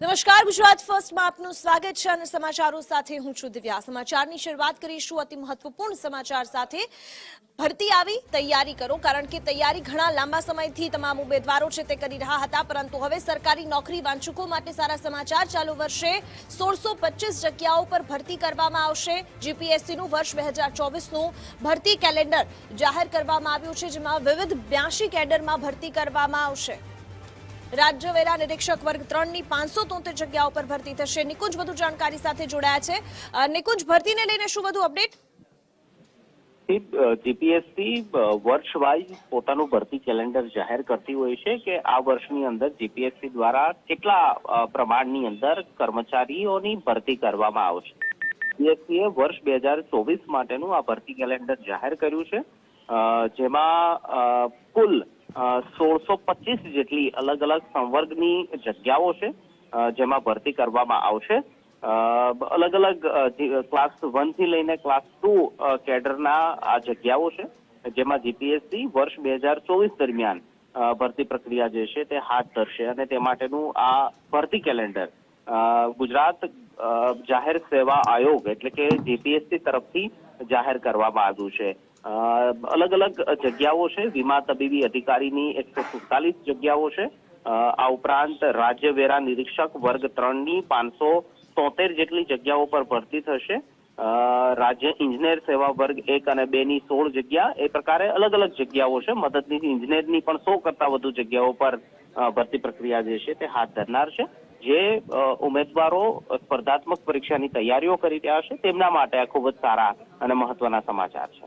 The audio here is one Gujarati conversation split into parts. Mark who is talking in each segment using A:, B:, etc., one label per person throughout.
A: નમસ્કાર, ગુજરાત ફર્સ્ટમાં આપનું સ્વાગત છે અને સમાચારો સાથે હું છું દિવ્યા. સમાચારની શરૂઆત કરીશું અતિ મહત્વપૂર્ણ સમાચાર સાથે. ભરતી આવી, તૈયારી કરો, કારણ કે તૈયારી ઘણા લાંબા સમયથી તમામ ઉમેદવારો છે તે કરી રહ્યા હતા, પરંતુ હવે સરકારી નોકરી વાંચુકો માટે સારા સમાચાર ચાલુ વર્ષે સોળસો જગ્યાઓ પર ભરતી કરવામાં આવશે. જીપીએસસીનું વર્ષ બે હજાર ચોવીસનું ભરતી કેલેન્ડર જાહેર કરવામાં આવ્યું છે, જેમાં વિવિધ બ્યાસી કેડરમાં ભરતી કરવામાં આવશે. રાજ્ય વેરા નિરીક્ષક વર્ગ ત્રણની પાંચસો તોતેર જગ્યાઓ પર ભરતી થશે. નિકુંજ વધુ જાણકારી સાથે જોડાયા છે. નિકુંજ, ભરતીને લઈને શું વધુ અપડેટ?
B: જીપીએસસી વર્ષ વાઇઝ પોતાનું ભરતી કેલેન્ડર જાહેર કરતી હોય છે કે આ વર્ષની અંદર જીપીએસસી દ્વારા કેટલા પ્રમાણની અંદર કર્મચારીઓની ભરતી કરવામાં આવશે. જીએસસીએ વર્ષ બે હજાર ચોવીસ માટેનું આ ભરતી કેલેન્ડર જાહેર કર્યું છે. જેમાં કુલ સોળસો પચીસ જેટલી અલગ અલગ સંવર્ગની જગ્યાઓ છે જેમાં ભરતી કરવામાં આવશે. અલગ અલગ ક્લાસ વનથી લઈને ક્લાસ ટુ કેડરના આ જગ્યાઓ છે, જેમાં જીપીએસસી વર્ષ બે હજાર ચોવીસ દરમિયાન ભરતી પ્રક્રિયા જે છે તે હાથ ધરશે અને તે માટેનું આ ભરતી કેલેન્ડર ગુજરાત જાહેર સેવા આયોગ એટલે કે જીપીએસસી તરફથી જાહેર કરવામાં આવ્યું છે. અલગ અલગ જગ્યાઓ છે. વીમા તબીબી અધિકારીની એકસો સુડતાલીસ જગ્યાઓ છે. આ ઉપરાંત રાજ્ય વેરા નિરીક્ષક વર્ગ ત્રણની પાંચસો તોતેર જેટલી જગ્યાઓ પર ભરતી થશે. રાજ્ય ઇજનેર સેવા વર્ગ એક અને બે ની સોળ જગ્યા. એ પ્રકારે અલગ અલગ જગ્યાઓ છે. મદદનીશ ઇજનેરની પણ સો કરતા વધુ જગ્યાઓ પર ભરતી પ્રક્રિયા જે છે તે હાથ ધરનાર છે. જે ઉમેદવારો સ્પર્ધાત્મક પરીક્ષાની તૈયારીઓ કરી રહ્યા છે. તેમના માટે આ ખૂબ જ સારા અને મહત્વના સમાચાર છે.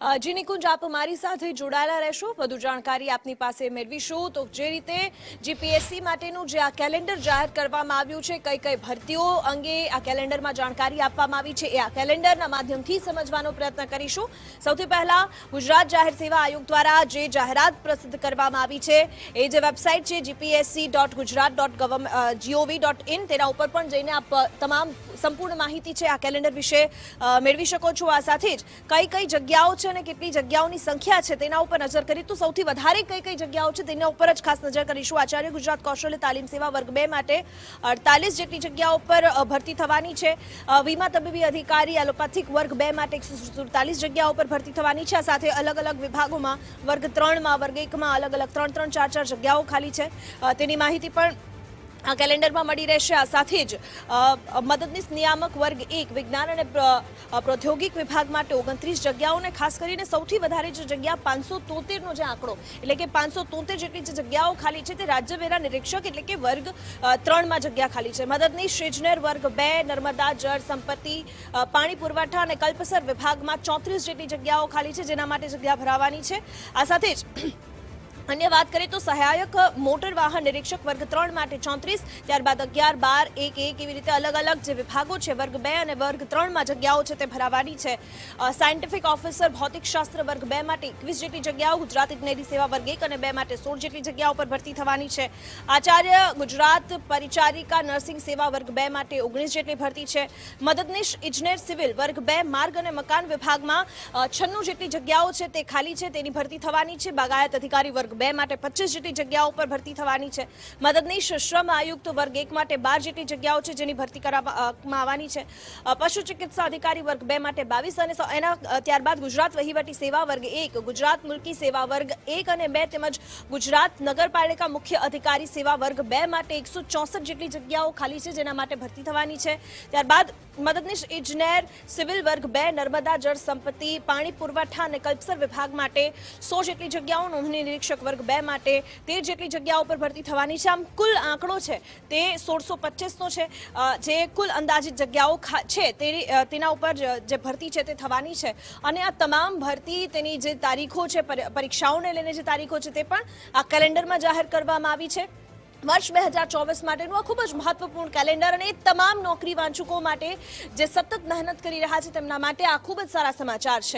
A: જી નિકુંજ આપ મારી સાથે જોડાયેલા રહેશો. વધુ જાણકારી આપની પાસે મેળવીશું. તો જે રીતે જીપીએસસી માટેનું જે આ કેલેન્ડર જાહેર કરવામાં આવ્યું છે, કઈ કઈ ભરતીઓ અંગે આ કેલેન્ડરમાં જાણકારી આપવામાં આવી છે, એ આ કેલેન્ડરના માધ્યમથી સમજવાનો પ્રયત્ન કરીશું. સૌથી પહેલા ગુજરાત જાહેર સેવા આયોગ દ્વારા જે જાહેરાત પ્રસિદ્ધ કરવામાં આવી છે, એ જે વેબસાઇટ છે GPSC dot Gujarat dot GOV dot in તેના ઉપર પણ જઈને આપ તમામ સંપૂર્ણ માહિતી છે આ કેલેન્ડર વિશે મેળવી શકો છો. આ સાથે જ કઈ કઈ જગ્યાઓ છે અને કેટલી જગ્યાઓની સંખ્યા છે તેના ઉપર નજર કરી તો સૌથી વધારે કઈ કઈ જગ્યાઓ છે તેના ઉપર જ ખાસ નજર કરીશું. આચાર્ય ગુજરાત કૌશલ્ય તાલીમ સેવા વર્ગ બે માટે અડતાલીસ જેટલી જગ્યાઓ પર ભરતી થવાની છે. વીમા તબીબી અધિકારી, એલોપેથિક વર્ગ બે માટે એકસો સુડતાલીસ જગ્યાઓ પર ભરતી થવાની છે. આ સાથે અલગ અલગ વિભાગોમાં, વર્ગ ત્રણમાં, વર્ગ એકમાં અલગ અલગ ત્રણ ત્રણ ચાર ચાર જગ્યાઓ ખાલી છે. તેની માહિતી પણ આ કેલેન્ડરમાં મળી રહેશે. આ સાથે જ મદદનીશ નિયામક વર્ગ એક, વિજ્ઞાન અને પ્રૌદ્યોગિક વિભાગ માટે ઓગણત્રીસ જગ્યાઓને ખાસ કરીને સૌથી વધારે જે જગ્યા પાંચસો તોતેરનો જે આંકડો, એટલે કે પાંચસો તોતેર જેટલી જે જગ્યાઓ ખાલી છે તે રાજ્ય વેરા નિરીક્ષક, એટલે કે વર્ગ ત્રણમાં જગ્યા ખાલી છે. મદદનીશ ઇજનેર વર્ગ બે, નર્મદા જળ સંપત્તિ પાણી પુરવઠા અને કલ્પસર વિભાગમાં ચોત્રીસ જેટલી જગ્યાઓ ખાલી છે, જેના માટે જગ્યા ભરાવાની છે. આ સાથે જ અન્ય વાત કરીએ તો સહાયક મોટર વાહન નિરીક્ષક વર્ગ ત્રણ માટે ચોત્રીસ, ત્યારબાદ અગિયાર, બાર, એક એક એવી રીતે અલગ અલગ જે વિભાગો છે, વર્ગ બે અને વર્ગ ત્રણમાં જગ્યાઓ છે તે ભરાવાની છે. સાયન્ટિફિક ઓફિસર ભૌતિક શાસ્ત્ર વર્ગ બે માટે એકવીસ જેટલી જગ્યાઓ, ગુજરાત ઇજનેરી સેવા વર્ગ એક અને બે માટે સોળ જેટલી જગ્યાઓ પર ભરતી થવાની છે. આચાર્ય ગુજરાત પરિચારિકા નર્સિંગ સેવા વર્ગ બે માટે ઓગણીસ જેટલી ભરતી છે. મદદનીશ ઇજનેર સિવિલ વર્ગ બે, માર્ગ અને મકાન વિભાગમાં છન્નું જેટલી જગ્યાઓ છે તે ખાલી છે, તેની ભરતી થવાની છે. બાગાયત અધિકારી વર્ગ બે માટે પચીસ જેટલી જગ્યાઓ પર ભરતી થવાની છે. મદદનીશ શ્રમ આયુક્ત વર્ગ એક માટે બાર જેટલી જગ્યાઓ છે જેની ભરતી કરવામાં આવવાની છે. પશુ ચિકિત્સા અધિકારી વર્ગ બે માટે બાવીસ અને એના ત્યારબાદ ગુજરાત વહીવટી સેવા વર્ગ એક, ગુજરાત મુલકી સેવા વર્ગ એક અને બે તેમજ ગુજરાત નગરપાલિકા મુખ્ય અધિકારી સેવા વર્ગ બે માટે એકસો ચોસઠ જેટલી જગ્યાઓ ખાલી છે જેના માટે ભરતી થવાની છે. ત્યારબાદ મદદનીશ ઇજનેર, સિવિલ વર્ગ બે, નર્મદા જળ સંપત્તિ, પાણી પુરવઠા અને કલ્પસર વિભાગ માટે સો જેટલી જગ્યાઓ નોંધણી નિરીક્ષક વર્ગ બે માટે તેર જેટલી જગ્યાઓ પર ભરતી થવાની છે. આમ કુલ આંકડો છે તે સોળસો પચીસનો છે. જે કુલ અંદાજિત જગ્યાઓ છે તેની ઉપર જ- ભરતી છે તે થવાની છે. અને આ તમામ ભરતી તેની જે તારીખો છે, પરી- પરીક્ષાઓને લઈને જે તારીખો છે તે પણ આ કેલેન્ડરમાં જાહેર કરવામાં આવી છે. વર્ષ બે હજાર ચોવીસ માટેનું આ ખૂબ જ મહત્વપૂર્ણ કેલેન્ડર અને તમામ નોકરી વાંચકો માટે જે સતત મહેનત કરી રહ્યા છે તેમના માટે આ ખૂબ જ સારા સમાચાર છે.